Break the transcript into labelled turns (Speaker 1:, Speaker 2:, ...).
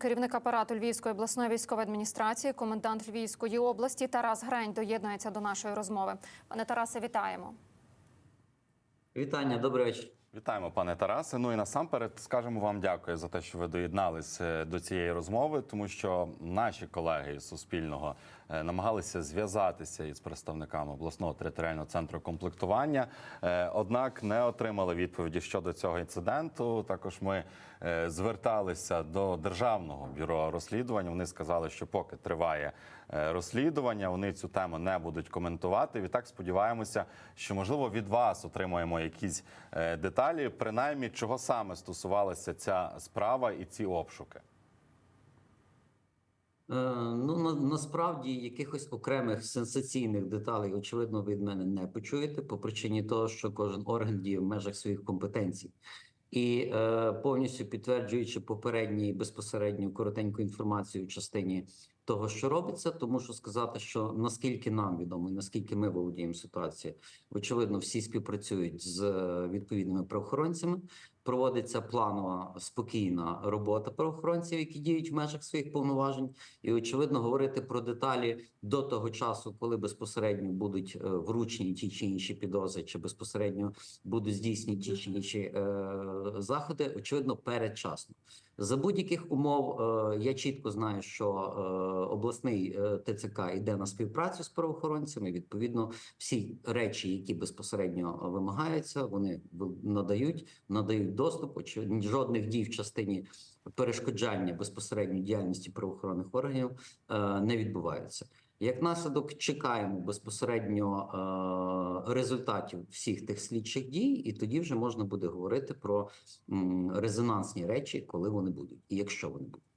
Speaker 1: Керівник апарату Львівської обласної військової адміністрації, комендант Львівської області Тарас Грень доєднується до нашої розмови. Пане Тарасе, вітаємо.
Speaker 2: Вітання, добрий вечір.
Speaker 3: Вітаємо, пане Тарасе. Ну і насамперед скажемо вам дякую за те, що ви доєднались е, до цієї розмови, тому що наші колеги із Суспільного е, намагалися зв'язатися із представниками обласного територіального центру комплектування, е, однак не отримали відповіді щодо цього інциденту. Також ми зверталися до державного бюро розслідувань. Вони сказали, що поки триває розслідування, вони цю тему не будуть коментувати. Відтак сподіваємося, що можливо від вас отримаємо якісь е, деталі, принаймні чого саме стосувалася ця справа і ці обшуки.
Speaker 2: Е, ну на, насправді якихось окремих сенсаційних деталей, очевидно, ви від мене не почуєте по причині того, що кожен орган діє в межах своїх компетенцій. І е, повністю підтверджуючи попередню безпосередню коротеньку інформацію в частині того, що робиться, тому що сказати, що наскільки нам відомо наскільки ми володіємо ситуацією, очевидно, всі співпрацюють з е, відповідними правоохоронцями. Проводиться планова спокійна робота правоохоронців, які діють в межах своїх повноважень, і очевидно говорити про деталі до того часу, коли безпосередньо будуть е, вручені ті чи інші підозри, чи безпосередньо будуть здійснені ті чи інші е, заходи, очевидно, передчасно. За будь-яких умов е, я чітко знаю, що е, обласний е, ТЦК йде на співпрацю з правоохоронцями. Відповідно, всі речі, які безпосередньо вимагаються, вони надають, надають доступ. Жодних дій в частині перешкоджання безпосередньо діяльності правоохоронних органів не відбуваються. Як наслідок, чекаємо безпосередньо е, результатів всіх тих слідчих дій, і тоді вже можна буде говорити про резонансні речі, коли вони будуть, і якщо вони будуть.